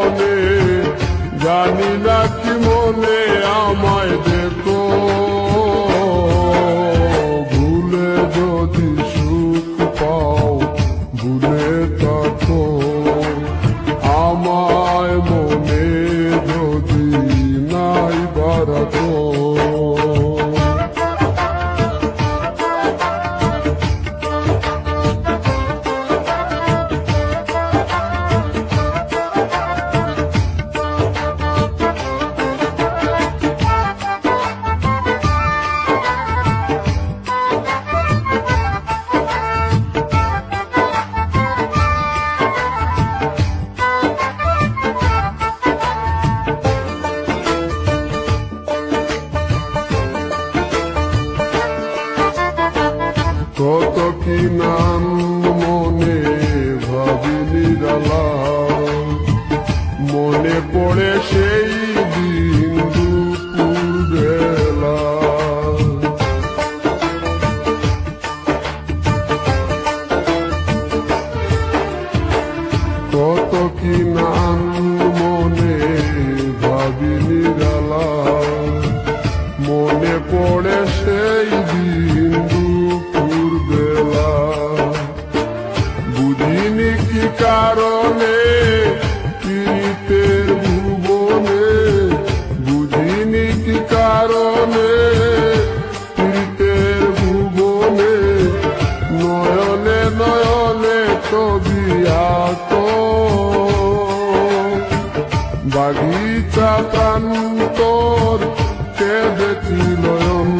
স্বপনে জানি না কি মনে আমায় দেখো। ভুলে যদি সুখ পাও ভুলে থাকো কত কি নাম মনে ভাবি নিরালা মনে পড়ে সেই বুঝিনি কি কারণে, পীড়িতের ভুবনে। বুঝিনি কি কারণে, পীড়িতের ভুবনে। নয়নে নয়নে ছবি আঁকো। বাগিচা প্রান্তর কেঁদেছিল অন্তর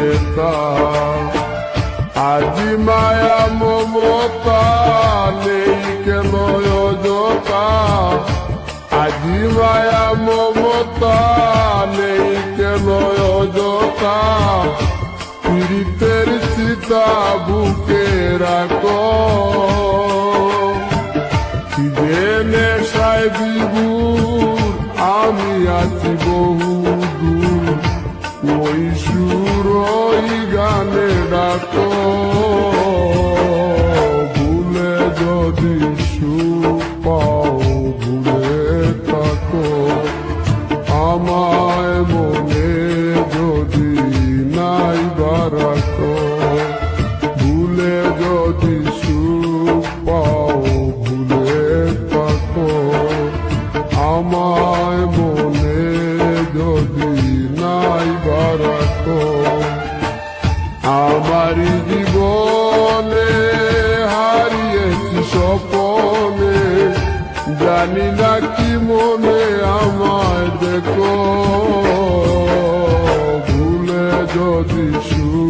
বেতা আজি মায়া মমতা নেই কেন অযথা? আজি মায়া মমতা নেই কেন অযথা? পীড়িতের চিতা বুকে রাখো। को Jorge. chuva.